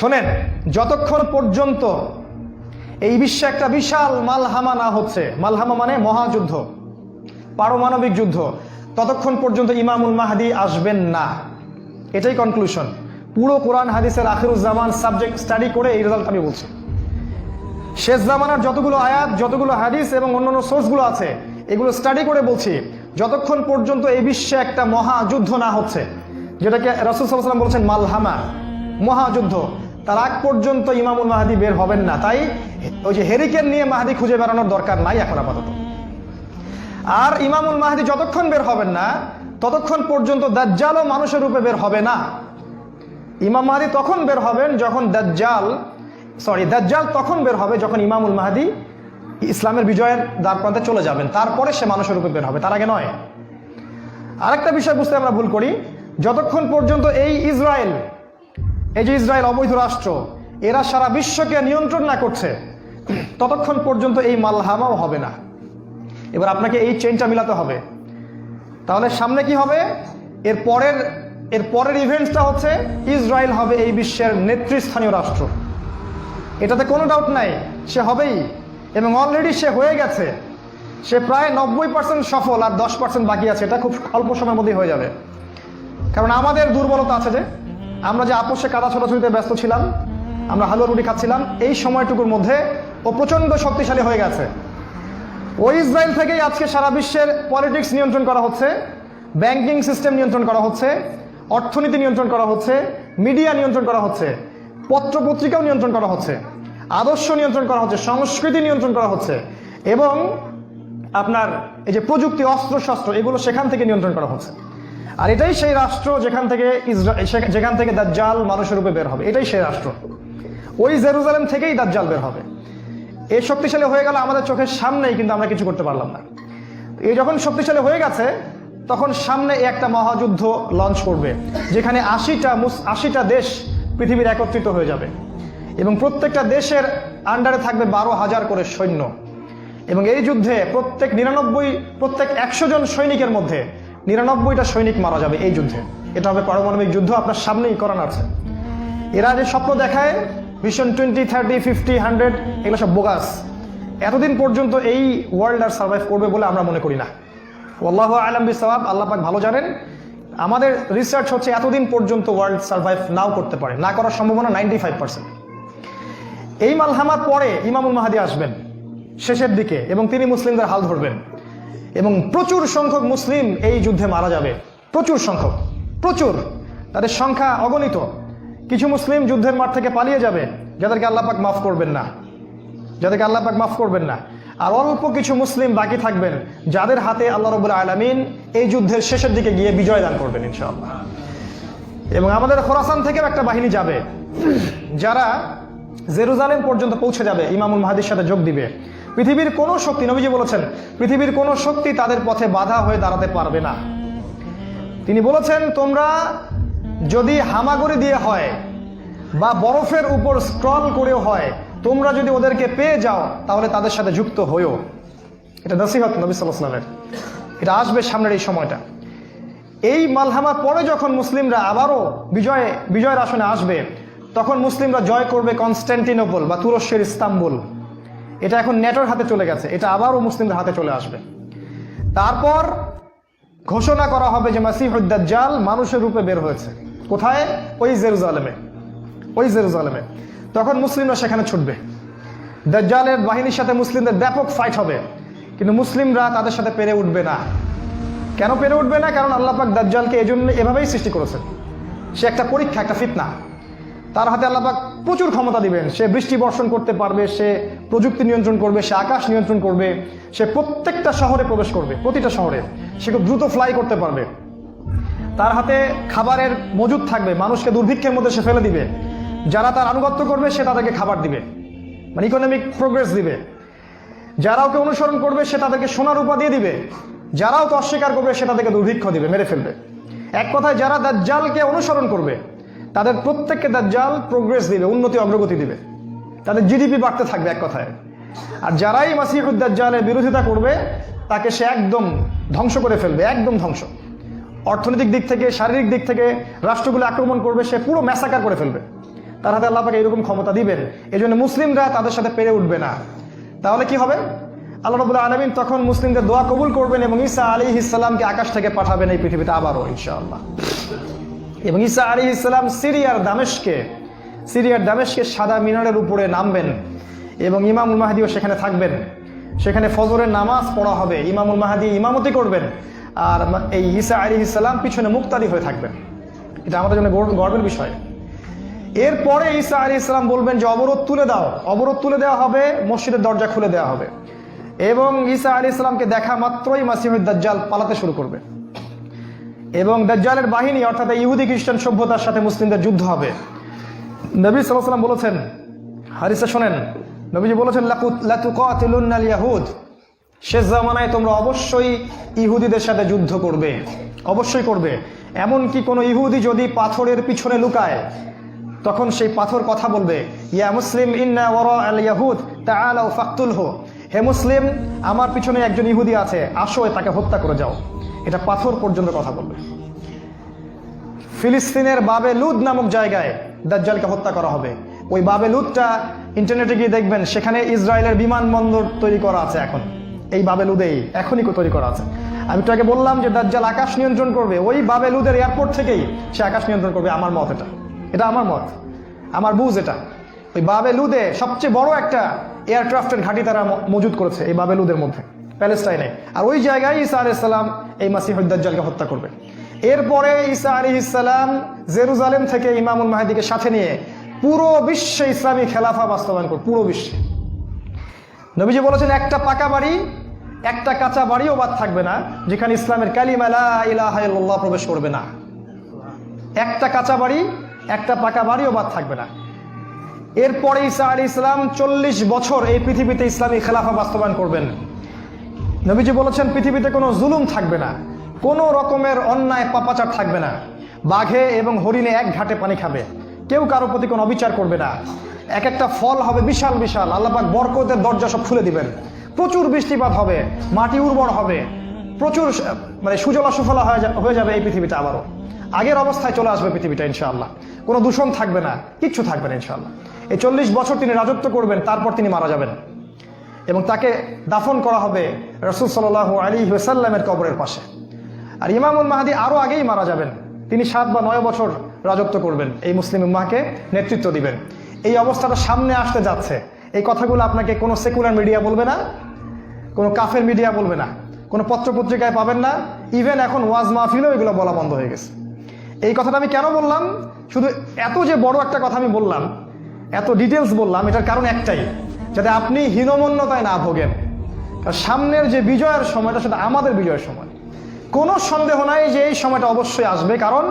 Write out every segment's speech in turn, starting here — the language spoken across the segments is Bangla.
শোনেন, যতক্ষণ পর্যন্ত এই বিশ্বে একটা বিশাল মালহামা না হচ্ছে, মালহামা মানে মহাযুদ্ধ, পারমাণবিক যুদ্ধ, ততক্ষণ পর্যন্ত ইমামুল মাহাদি আসবেন না। এটাই কনক্লুশন পুরো কোরআন, হাদিসের আখিরুজ্জামান সাবজেক্ট স্টাডি করে এই রেজাল্ট আমি বলছি। শেষ জামানার যতগুলো আয়াত, যতগুলো হাদিস এবং অন্যান্য সোর্সগুলো আছে, এগুলো স্টাডি করে বলছি, যতক্ষণ পর্যন্ত এই বিশ্বে একটা মহাযুদ্ধ না হচ্ছে, যেটাকে রসুল সাল্লাম বলছেন মালহামা, মহাযুদ্ধ তার আগ পর্যন্ত ইমামুল মাহাদি বের হবেন না। তাই ওই যে হেরিকেন নিয়ে মাহাদি খুঁজে বেড়ানোর দরকার নাই এখন আপাতত। আর ইমামুল মাহাদি যতক্ষণ বের হবেন না, ততক্ষণ পর্যন্ত দাজ্জালও মানুষের রূপে বের হবে না। ইমাম মাহাদি তখন বের হবেন যখন দাজ্জাল সরি দাজ্জাল তখন বের হবে যখন ইমামুল মাহাদি ইসলামের বিজয়ের দ্বার প্রান্তে চলে যাবেন। তারপরে সে মানুষের রূপে বের হবে, তার আগে নয়। আরেকটা বিষয় বুঝতে আমরা ভুল করি, যতক্ষণ পর্যন্ত এই ইসরায়েল এই যে ইসরায়েল অবৈধ রাষ্ট্র, এরা সারা বিশ্বকে নিয়ন্ত্রণ না করছে, ততক্ষণ পর্যন্ত এই মালহামাও হবে না। এবার আপনাকে এই চেনটা মিলাতে হবে। তাহলে সামনে কি হবে? এর পরের এর পরের ইভেন্টসটা হচ্ছে, ইসরায়েল হবে এই বিশ্বের নেতৃস্থানীয় রাষ্ট্র। এটাতে কোনো ডাউট নাই, সে হবেই। এবং অলরেডি সে হয়ে গেছে। সে প্রায় নব্বই পার্সেন্ট সফল আর দশ পার্সেন্ট বাকি আছে। এটা খুব অল্প সময়ের মধ্যেই হয়ে যাবে। কারণ আমাদের দুর্বলতা আছে যে আমরা যে আপোষে কাদা ছোটাছুটিতে ব্যস্ত ছিলাম, আমরা হালুয়া রুটি খাচ্ছিলাম, এই সময়টুকুর মধ্যে ও প্রচণ্ড শক্তিশালী হয়ে গেছে। ওই ইসরায়েল থেকেই আজকে সারা বিশ্বের পলিটিক্স নিয়ন্ত্রণ করা হচ্ছে, ব্যাংকিং সিস্টেম নিয়ন্ত্রণ করা হচ্ছে, অর্থনীতি নিয়ন্ত্রণ করা হচ্ছে, মিডিয়া নিয়ন্ত্রণ করা হচ্ছে পত্র পত্রিকাও নিয়ন্ত্রণ করা হচ্ছে, আদর্শ নিয়ন্ত্রণ করা হচ্ছে, সংস্কৃতি নিয়ন্ত্রণ করা হচ্ছে এবং আপনার এই যে প্রযুক্তি অস্ত্র শস্ত্র এগুলো সেখান থেকে নিয়ন্ত্রণ করা হচ্ছে। আর এটাই সেই রাষ্ট্র যেখান থেকে যেখান থেকে দাজ্জাল মানুষের রূপে বের হবে। এটাই সেই রাষ্ট্র। ওই জেরুজালেম থেকেই দাজ্জাল বের হবে। এই শক্তিশালী হয়ে গেল আমাদের চোখের সামনেই, কিন্তু আমরা কিছু করতে পারলাম না। এই যখন শক্তিশালী হয়ে গেছে, তখন সামনে একটা মহাযুদ্ধ লঞ্চ করবে, যেখানে আশিটা আশিটা দেশ পৃথিবীর একত্রিত হয়ে যাবে। এবং প্রত্যেকটা দেশের আন্ডারে থাকবে বারো হাজার করে সৈন্য। এবং এই যুদ্ধে প্রত্যেক নিরানব্বই প্রত্যেক একশো জন সৈনিকের মধ্যে নিরানব্বইটা সৈনিক মারা যাবে এই যুদ্ধে। এটা হবে পারমাণবিক যুদ্ধ, আপনার সামনেই করানো আছে। এরা যে স্বপ্ন দেখায় vision twenty thirty fifty hundred এগুলো সব বোগাস এতদিন পর্যন্ত এই ওয়ার্ল্ড আর সার্ভাইভ করবে বলে আমরা মনে করি না। আল্লাহ আলম বিসাব আল্লাহ পাক ভালো জানেন, আমাদের রিসার্চ হচ্ছে এতদিন পর্যন্ত ওয়ার্ল্ড সার্ভাইভ নাও করতে পারে। না করার সম্ভাবনা নাইনটি ফাইভ পার্সেন্ট এই মালহামার পরে ইমামুল মাহাদি আসবেন, শেষের দিকে, এবং তিনি মুসলিমদের হাল ধরবেন। এবং প্রচুর সংখ্যক মুসলিম এই যুদ্ধে মারা যাবে। প্রচুর সংখ্যক, প্রচুর। তাদের সংখ্যা অগণিত। কিছু মুসলিম যুদ্ধের মাঠ থেকে পালিয়ে যাবে, যাদেরকে আল্লাপাক মাফ করবেন না। যাদেরকে আল্লাপাক মাফ করবেন না। আর অল্প কিছু মুসলিম বাকি থাকবেন, যাদের হাতে আল্লাহ রবুল্লা আলমিন এই যুদ্ধের শেষের দিকে গিয়ে বিজয় দান করবেন ইনশাআল্লাহ। এবং আমাদের খোরাসান থেকেও একটা বাহিনী যাবে, যারা জেরুজালেম পর্যন্ত পৌঁছে যাবে। ইমামুল মাহাদির সাথে যোগ দিবে। পৃথিবীর কোনো শক্তি, নবীজি বলেছেন, পৃথিবীর কোনো শক্তি তাদের পথে বাধা হয়ে দাঁড়াতে পারবে না। তিনি বলেছেন, তোমরা যদি হামাগুড়ি দিয়ে হয় বা বরফের উপর স্ক্রল করেও হয়, তোমরা যদি ওদেরকে পেয়ে যাও, তাহলে তাদের সাথে যুক্ত হয়েও। এটা নসিহত নবী সাল্লাহামের এটা আসবে সামনের এই সময়টা। এই মালহামার পরে যখন মুসলিমরা আবারও বিজয়, বিজয়ের আসনে আসবে, তখন মুসলিমরা জয় করবে কনস্ট্যান্টিনোপল বা তুরস্কের ইস্তাম্বুল। এটা এখন নেটোর হাতে চলে গেছে। এটা আবারও মুসলিমদের হাতে চলে আসবে। তারপর ঘোষণা করা হবে যে মাসিহুদ্দাজ্জাল মানুষের রূপে বের হয়েছে। কোথায়? ওই জেরুজালেমে। ওই জেরুজালেমে। তখন মুসলিমরা সেখানে ছুটবে। দাজ্জালের বাহিনীর সাথে মুসলিমদের ব্যাপক ফাইট হবে। কিন্তু মুসলিমরা তাদের সাথে পেরে উঠবে না। কেন পেরে উঠবে না? কারণ আল্লাহ পাক দাজ্জালকে জন্য এভাবেই সৃষ্টি করেছেন। সে একটা পরীক্ষা, একটা ফিতনা। তার হাতে আল্লাহ পাক প্রচুর ক্ষমতা দিবেন। সে বৃষ্টি বর্ষণ করতে পারবে, সে প্রযুক্তি নিয়ন্ত্রণ করবে, সে আকাশ নিয়ন্ত্রণ করবে, সে প্রত্যেকটা শহরে প্রবেশ করবে, প্রতিটা শহরে। সে খুব দ্রুত ফ্লাই করতে পারবে। তার হাতে খাবারের মজুদ থাকবে, মানুষকে দুর্ভিক্ষের মধ্যে সে ফেলে দিবে। যারা তার আনুগত্য করবে, সে তাদেরকে খাবার দিবে। মানে ইকোনমিক প্রোগ্রেস দিবে। যারা ওকে অনুসরণ করবে, সে তাদেরকে সোনার উপা দিয়ে দিবে। যারা ওকে অস্বীকার করবে, সে তাদেরকে দুর্ভিক্ষ দিবে, মেরে ফেলবে। এক কথায় যারা দাজ্জালকে অনুসরণ করবে তাদের প্রত্যেককে দাজ্জাল প্রোগ্রেস দিবে, উন্নতি অগ্রগতি দিবে। তাদের জিডিপি বাড়তে থাকবে এক কথায়। আর যারাই মাসিহুদ্দাজ্জালের বিরোধিতা করবে, তাকে সে একদম ধ্বংস করে ফেলবে, একদম ধ্বংস। অর্থনৈতিক দিক থেকে, শারীরিক দিক থেকে রাষ্ট্রগুলো আক্রমণ করবে, সে পুরো ম্যাসাকার করে ফেলবে। তার হাতে আল্লাহ পাকে এরকম ক্ষমতা দিবেন এই জন্য মুসলিমরা তাদের সাথে পেরে উঠবে না। তাহলে কি হবে? আল্লাহ রবুল্লা আলমিন তখন মুসলিমদের দোয়া কবুল করবেন এবং ঈসা আলী ইসলামকে আকাশ থেকে পাঠাবেন এই পৃথিবীতে আবারও, ইনশাআল্লাহ। এবং ঈসা আলী ইসলাম সিরিয়ার দামেশকে সিরিয়ার দামেশকে সাদা মিনারের উপরে নামবেন এবং ইমামুল মাহাদিও সেখানে থাকবেন। সেখানে ফজরের নামাজ পড়া হবে, ইমামুল মাহাদি ইমামতি করবেন আর এই ঈসা আলী ইসলাম পিছনে মুক্তাদি হয়ে থাকবেন। এটা আমাদের জন্য গর্ব- গর্বের বিষয়। এরপরে ঈসা আলী ইসলাম বলবেন যে, অবরোধ তুলে দাও। অবরোধ তুলে দেওয়া হবে, মসজিদের দরজা খুলে দেওয়া হবে। এবং ঈসা আলী ইসলামকে দেখা মাত্রই মাসিহুদ দাজ্জাল পালাতে শুরু করবে। এবং দাজ্জালের বাহিনী, অর্থাৎ ইহুদি খ্রিস্টান সভ্যতার সাথে মুসলিমদের যুদ্ধ হবে। নবী সাল্লাম বলেছেন হারিসা শোনেন, নবীজি বলেছেন লাতুকাতিলুন্নাল ইয়াহুদ শেষ জামানায় তোমরা অবশ্যই ইহুদিদের সাথে যুদ্ধ করবে, অবশ্যই করবে। এমনকি কোনো ইহুদি যদি পাথরের পিছনে লুকায়, তখন সেই পাথর কথা বলবে, ইয়া মুসলিম, ইন্না ওরা আল ইয়াহুদ তাআলাউ ফাকতুলহু। হে মুসলিম, আমার পিছনে একজন ইহুদি আছে, আসো, তাকে হত্যা করে যাও। এটা পাথর পর্যন্ত কথা বলবে। ফিলিস্তিনের বাবে লুদ নামক জায়গায় দাজ্জালকে হত্যা করা হবে। ওই বাবে লুদটা ইন্টারনেটে গিয়ে দেখবেন, সেখানে ইসরায়েলের বিমানবন্দর তৈরি করা আছে এখন। এই বাবে লুদেই এখনই তৈরি করা আছে। আমি একটু আগে বললাম যে দাজ্জাল আকাশ নিয়ন্ত্রণ করবে। ওই বাবে লুদের এয়ারপোর্ট থেকেই সে আকাশ নিয়ন্ত্রণ করবে। আমার মত এটা। এটা আমার মত। আমার বুঝ এটা। ওই বাবে লুদে সবচেয়ে বড় একটা এয়ারক্রাফটের ঘাঁটি তারা মজুদ করেছে, এই বাবে লুদের মধ্যে। প্যালেস্টাইনে। আর ওই জায়গায় ঈসা আলাইসাল্লাম এই মাসিহুদ্দাজ্জালকে হত্যা করবে। এরপরে ঈসা আলী ইসলাম জেরুজালেম থেকে ইমামুল মাহাদিকে সাথে নিয়ে পুরো বিশ্বে ইসলামী খেলাফা বাস্তবায়ন করবে, পুরো বিশ্বে। নবীজি বলেছেন, একটা পাকা বাড়ি, একটা কাঁচা বাড়িও বাদ থাকবে না, যেখানে ইসলামের কালিমা লা ইলাহা ইল্লাল্লাহ প্রবেশ করবে না। একটা কাঁচা বাড়ি, একটা পাকা বাড়িও বাদ থাকবে না। এরপরে ঈসা আলী ইসলাম চল্লিশ বছর এই পৃথিবীতে ইসলামী খেলাফা বাস্তবায়ন করবেন। নবীজি বলেছেন, পৃথিবীতে কোনো জুলুম থাকবে না, কোনো রকমের অন্যায়, পাপাচার থাকবে না। বাঘে এবং হরিণে এক ঘাটে পানি খাবে, কেউ কারও প্রতি কোনো অবিচার করবে না। এক একটা ফল হবে বিশাল বিশাল আল্লাপাক বরকতের দরজা সব খুলে দিবেন। প্রচুর বৃষ্টিপাত হবে, মাটি উর্বর হবে, প্রচুর মানে সুজলা সুফলা হয়ে যাবে এই পৃথিবীতে আবারও। আগের অবস্থায় চলে আসবে পৃথিবীটা, ইনশাআল্লাহ। কোনো দূষণ থাকবে না, কিচ্ছু থাকবে না, ইনশাআল্লাহ। এই চল্লিশ বছর তিনি রাজত্ব করবেন, তারপর তিনি মারা যাবেন। এবং তাকে দাফন করা হবে রসুল সাল আলী ওসাল্লামের কবরের পাশে। আর ইমামুল মাহাদি আরও আগেই মারা যাবেন। তিনি সাত বা নয় বছর রাজত্ব করবেন। এই মুসলিম উম্মাহকে নেতৃত্ব দিবেন। এই অবস্থাটা সামনে আসতে যাচ্ছে। এই কথাগুলো আপনাকে কোনো সেকুলার মিডিয়া বলবে না, কোনো কাফের মিডিয়া বলবে না, কোনো পত্রপত্রিকায় পাবেন না। ইভেন এখন ওয়াজ মাহফিলেও এগুলো বলা বন্ধ হয়ে গেছে। এই কথাটা আমি কেন বললাম? শুধু এত যে বড় একটা কথা আমি বললাম, এত ডিটেলস বললাম, এটার কারণ একটাই। যাতে আপনি হীনমন্যতায় না ভোগেন। সামনের যে বিজয়ের সময়টা সেটা আমাদের বিজয়ের সময়। কোনো সন্দেহ নাই যে এই সময়টা অবশ্যই আসবে, কারণ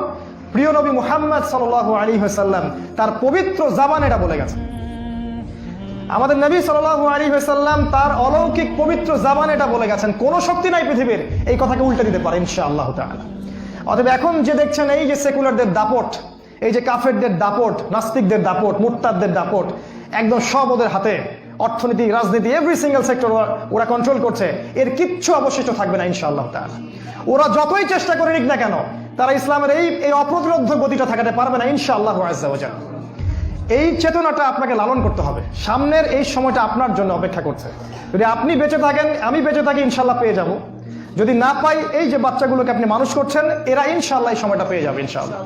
প্রিয় নবী মুহাম্মদ সাল আলী হাসাল্লাম তার পবিত্র জাবান এটা বলে গেছে আমাদের নবী সাল আলী হাসাল্লাম তার অলৌকিক পবিত্র জাবান এটা বলে গেছেন। কোনো শক্তি নাই পৃথিবীর, এই কথাকে উল্টে দিতে পারে ইনশা আল্লাহ অতএব এখন যে দেখছেন, এই যে সেকুলারদের দাপট, এই যে কাফেরদের দাপট, নাস্তিকদের দাপট, মুরতাদদের দাপট, একদম সব ওদের হাতে। অর্থনীতি, রাজনীতি এভরি সিঙ্গেল সেক্টর ওরা কন্ট্রোল করছে। এর কিচ্ছু অবশিষ্ট থাকবে না, ইনশাআল্লাহ তাআলা। ওরা যতই চেষ্টা করে নিক না কেন, তারা ইসলামের এই এই অপ্রতিরোধ গতিটা থাকাতে পারবে না, ইনশাআল্লাহ এই চেতনাটা আপনাকে লালন করতে হবে। সামনের এই সময়টা আপনার জন্য অপেক্ষা করছে। যদি আপনি বেঁচে থাকেন, আমি বেঁচে থাকি ইনশাল্লাহ পেয়ে যাব। যদি না পাই, এই যে বাচ্চাগুলোকে আপনি মানুষ করছেন, এরা ইনশাল্লাহ এই সময়টা পেয়ে যাবে ইনশাল্লাহ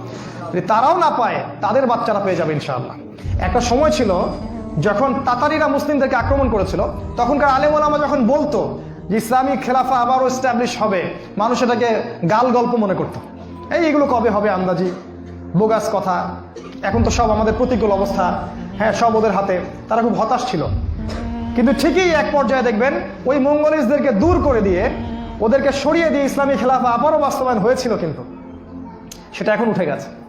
যদি তারাও না পায়, তাদের বাচ্চারা পেয়ে যাবে ইনশাল্লাহ একটা সময় ছিল যখন তাতারিরা মুসলিমদেরকে আক্রমণ করেছিল, তখনকার আলেমোলামা যখন বলতো যে ইসলামিক খেলাফা আবারও এস্টাবলিশ হবে, মানুষ এটাকে গাল গল্প মনে করতো। এই এগুলো কবে হবে আন্দাজি? বোগাস কথা। এখন তো সব আমাদের প্রতিকূল অবস্থা। হ্যাঁ সব ওদের হাতে। তারা খুব হতাশ ছিল। কিন্তু ঠিকই এক পর্যায়ে দেখবেন, ওই মঙ্গলিসদেরকে দূর করে দিয়ে, ওদেরকে সরিয়ে দিয়ে ইসলামী খেলাফা আবারও বাস্তবায়ন হয়েছিল কিন্তু। সেটা এখন উঠে গেছে।